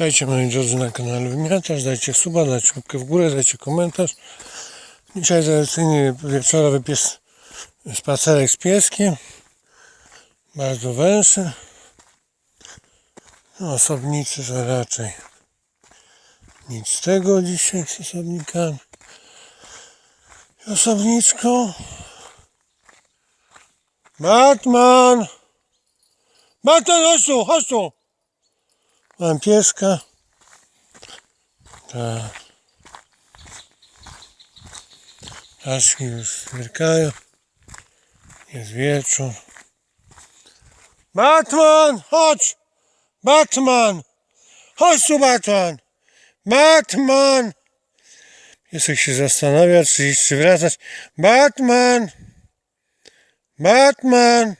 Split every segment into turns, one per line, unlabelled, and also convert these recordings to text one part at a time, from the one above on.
Witajcie moi drodzy na kanale Wymiatacz, dajcie suba, dajcie łapkę w górę, dajcie komentarz. Dzisiaj tradycyjny wieczorowy pies, spacerek z pieskiem. Bardzo węższy. No, osobnicy to raczej nic z tego dzisiaj z osobnikami. Osobniczką. Batman! Batman, chodź tu, chodź tu! Mam pieska. Tak. Ptaszki już zmyrkają. Jest wieczór. Batman, chodź! Batman! Chodź tu, Batman! Batman! Piesek się zastanawia, czy czy wracać. Batman! Batman!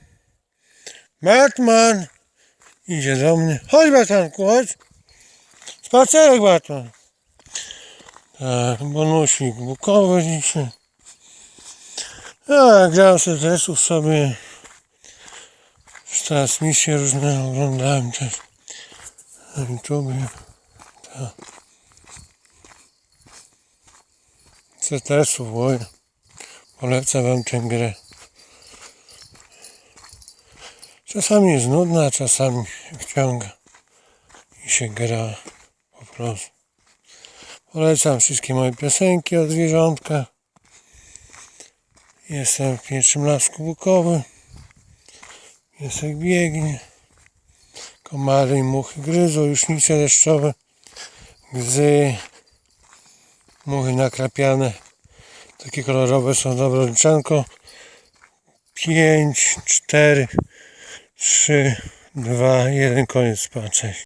Batman! Idzie do mnie. Chodź Batanku, chodź. Spacerek Batman. Tak, bonusik bukowy dzisiaj. A, grałem sobie dresów sobie. Już transmisje różne oglądałem też. Na YouTubie. Tak. CTS-ów, oj. Polecam wam tę grę. Czasami jest nudna, czasami wciąga i się gra po prostu. Polecam wszystkie moje piosenki o zwierzątkach. Jestem w pierwszym lasku bukowym. Piesek biegnie. Komary i muchy gryzą, jusznice deszczowe. Gzy. Muchy nakrapiane. Takie kolorowe są dobre liczanko. 5, 4, 3, 2, 1, koniec, pa, cześć.